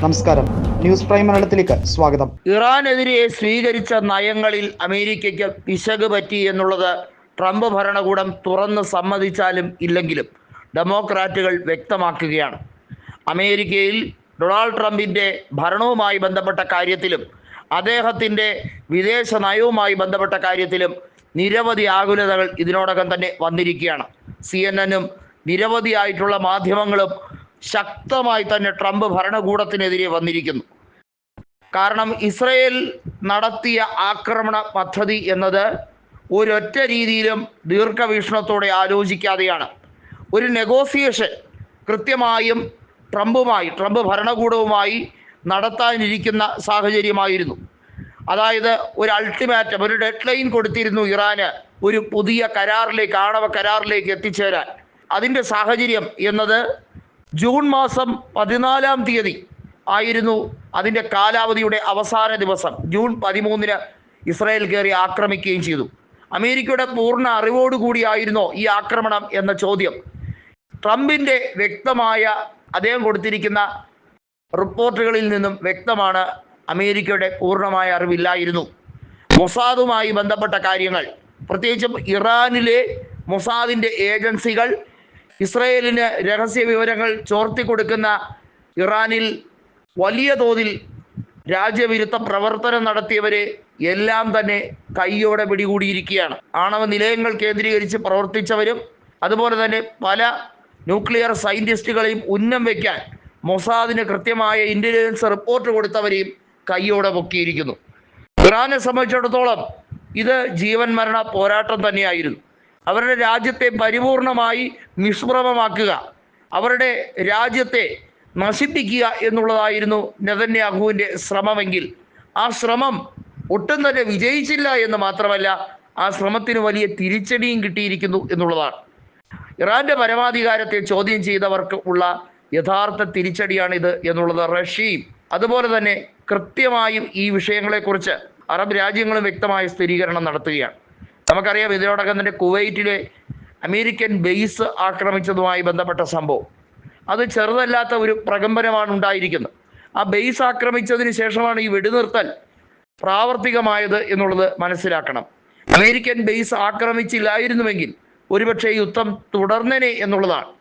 നമസ്കാരം. News prime മലയാളത്തിലേക്ക് സ്വാഗതം. ഇറാനെതിരെ സ്വീകരിച്ച നയങ്ങളിൽ അമേരിക്കയ്ക്ക് പിശക് പറ്റി എന്നുള്ളത് ട്രംപ് ഭരണകൂടം തുറന്ന് സമ്മതിച്ചാലും ഇല്ലെങ്കിലും ഡെമോക്രാറ്റുകൾ വ്യക്തമാക്കുകയാണ്. അമേരിക്കയിൽ ഡൊണാൾഡ് ട്രംപിന്റെ ഭരണവുമായി ബന്ധപ്പെട്ട കാര്യത്തിലും അദ്ദേഹത്തിന്റെ വിദേശ നയവുമായി ബന്ധപ്പെട്ട കാര്യത്തിലും നിരവധി ആകുലതകൾ ഇതിനോടകം തന്നെ വന്നിരിക്കുകയാണ്. സി എൻ എനും നിരവധിയായിട്ടുള്ള മാധ്യമങ്ങളും ശക്തമായി തന്നെ ട്രംപ് ഭരണകൂടത്തിനെതിരെ വന്നിരിക്കുന്നു. കാരണം ഇസ്രയേൽ നടത്തിയ ആക്രമണ പദ്ധതി എന്നത് ഒരൊറ്റ രീതിയിലും ദീർഘവീക്ഷണത്തോടെ ആലോചിക്കാതെയാണ്. ഒരു നെഗോസിയേഷൻ കൃത്യമായും ട്രംപുമായി ട്രംപ് ഭരണകൂടവുമായി നടത്താനിരിക്കുന്ന സാഹചര്യമായിരുന്നു. അതായത് ഒരു അൾട്ടിമാറ്റം ഒരു ഡെഡ് ലൈൻ കൊടുത്തിരുന്നു ഇറാന് ഒരു പുതിയ കരാറിലേക്ക് ആണവ കരാറിലേക്ക് എത്തിച്ചേരാൻ. അതിന്റെ സാഹചര്യം എന്നത് ജൂൺ മാസം പതിനാലാം തീയതി ആയിരുന്നു അതിന്റെ കാലാവധിയുടെ അവസാന ദിവസം. ജൂൺ പതിമൂന്നിന് ഇസ്രായേൽ കയറി ആക്രമിക്കുകയും ചെയ്തു. അമേരിക്കയുടെ പൂർണ അറിവോടുകൂടിയായിരുന്നോ ഈ ആക്രമണം എന്ന ചോദ്യം. ട്രംപിന്റെ വ്യക്തമായ അദ്ദേഹം കൊടുത്തിരിക്കുന്ന റിപ്പോർട്ടുകളിൽ നിന്നും വ്യക്തമാണ് അമേരിക്കയുടെ പൂർണമായ അറിവില്ലായിരുന്നു. മൊസാദുമായി ബന്ധപ്പെട്ട കാര്യങ്ങൾ. പ്രത്യേകിച്ചും ഇറാനിലെ മൊസാദിന്റെ ഏജൻസികൾ ഇസ്രയേലിന് രഹസ്യ വിവരങ്ങൾ ചോർത്തി കൊടുക്കുന്ന ഇറാനിൽ വലിയ തോതിൽ രാജ്യവിരുദ്ധ പ്രവർത്തനം നടത്തിയവരെ എല്ലാം തന്നെ കൈയോടെ പിടികൂടിയിരിക്കുകയാണ്. ആണവ നിലയങ്ങൾ കേന്ദ്രീകരിച്ച് പ്രവർത്തിച്ചവരും അതുപോലെ തന്നെ പല ന്യൂക്ലിയർ സയന്റിസ്റ്റുകളെയും ഉന്നം വയ്ക്കാൻ മൊസാദിന് കൃത്യമായ ഇന്റലിജൻസ് റിപ്പോർട്ട് കൊടുത്തവരെയും കൈയോടെ പൊക്കിയിരിക്കുന്നു. ഇറാനെ സംബന്ധിച്ചിടത്തോളം ഇത് ജീവൻ മരണ പോരാട്ടം തന്നെയായിരുന്നു. അവരുടെ രാജ്യത്തെ പരിപൂർണമായി നിഷ്പ്രഭമാക്കുക. അവരുടെ രാജ്യത്തെ നശിപ്പിക്കുക എന്നുള്ളതായിരുന്നു നെതന്യാഹുവിന്റെ ശ്രമമെങ്കിൽ. ആ ശ്രമം ഒട്ടും തന്നെ വിജയിച്ചില്ല എന്ന് മാത്രമല്ല ആ ശ്രമത്തിന് വലിയ തിരിച്ചടിയും കിട്ടിയിരിക്കുന്നു എന്നുള്ളതാണ്. ഇറാന്റെ പരമാധികാരത്തെ ചോദ്യം ചെയ്തവർക്ക് ഉള്ള യഥാർത്ഥ തിരിച്ചടിയാണിത് എന്നുള്ളത് റഷ്യയും അതുപോലെ തന്നെ കൃത്യമായും ഈ വിഷയങ്ങളെക്കുറിച്ച് അറബ് രാജ്യങ്ങളും വ്യക്തമായ സ്ഥിരീകരണം നടത്തുകയാണ്. നമുക്കറിയാം ഇതിനോടകം തന്നെ കുവൈറ്റിലെ അമേരിക്കൻ ബേസ് ആക്രമിച്ചതുമായി ബന്ധപ്പെട്ട സംഭവം. അത് ചെറുതല്ലാത്ത ഒരു പ്രകമ്പനമാണ് ഉണ്ടായിരിക്കുന്നത്. ആ ബേസ് ആക്രമിച്ചതിന് ശേഷമാണ് ഈ വെടിനിർത്തൽ പ്രാവർത്തികമായത് എന്നുള്ളത് മനസ്സിലാക്കണം. അമേരിക്കൻ ബേസ് ആക്രമിച്ചില്ലായിരുന്നുവെങ്കിൽ ഒരുപക്ഷെ യുദ്ധം തുടർന്നനെ എന്നുള്ളതാണ്.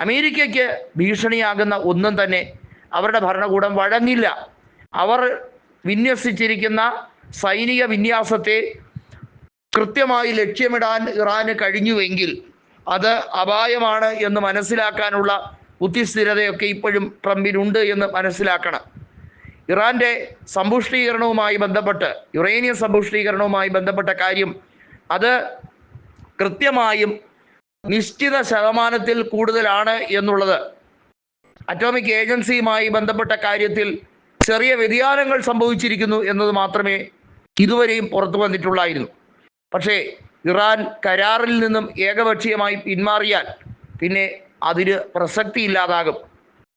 അമേരിക്കയ്ക്ക് ഭീഷണിയാകുന്ന ഒന്നും തന്നെ അവരുടെ ഭരണകൂടം വഴങ്ങില്ല. അവർ വിന്യസിച്ചിരിക്കുന്ന സൈനിക വിന്യാസത്തെ കൃത്യമായി ലക്ഷ്യമിടാൻ ഇറാന് കഴിഞ്ഞുവെങ്കിൽ അത് അപായമാണ് എന്ന് മനസ്സിലാക്കാനുള്ള ബുദ്ധിസ്ഥിരതയൊക്കെ ഇപ്പോഴും ട്രംപിനുണ്ട് എന്ന് മനസ്സിലാക്കണം. ഇറാന്റെ സമ്പുഷ്ടീകരണവുമായി ബന്ധപ്പെട്ട് യുറേനിയം സമ്പുഷ്ടീകരണവുമായി ബന്ധപ്പെട്ട കാര്യം അത് കൃത്യമായും നിശ്ചിത ശതമാനത്തിൽ കൂടുതലാണ് എന്നുള്ളത്. അറ്റോമിക് ഏജൻസിയുമായി ബന്ധപ്പെട്ട കാര്യത്തിൽ ചെറിയ വ്യതിയാനങ്ങൾ സംഭവിച്ചിരിക്കുന്നു എന്നത് മാത്രമേ ഇതുവരെയും പുറത്തു വന്നിട്ടുള്ളായിരുന്നു. പക്ഷേ ഇറാൻ കരാറിൽ നിന്നും ഏകപക്ഷീയമായി പിന്മാറിയാൽ പിന്നെ അതിന് പ്രസക്തി ഇല്ലാതാകും.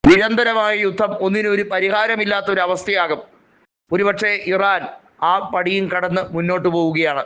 നിരന്തരമായ യുദ്ധം ഒന്നിനും ഒരു പരിഹാരമില്ലാത്ത ഒരു അവസ്ഥയാകും ഒരുപക്ഷെ ഇറാൻ ആ പടിയും കടന്ന് മുന്നോട്ട് പോവുകയാണ്.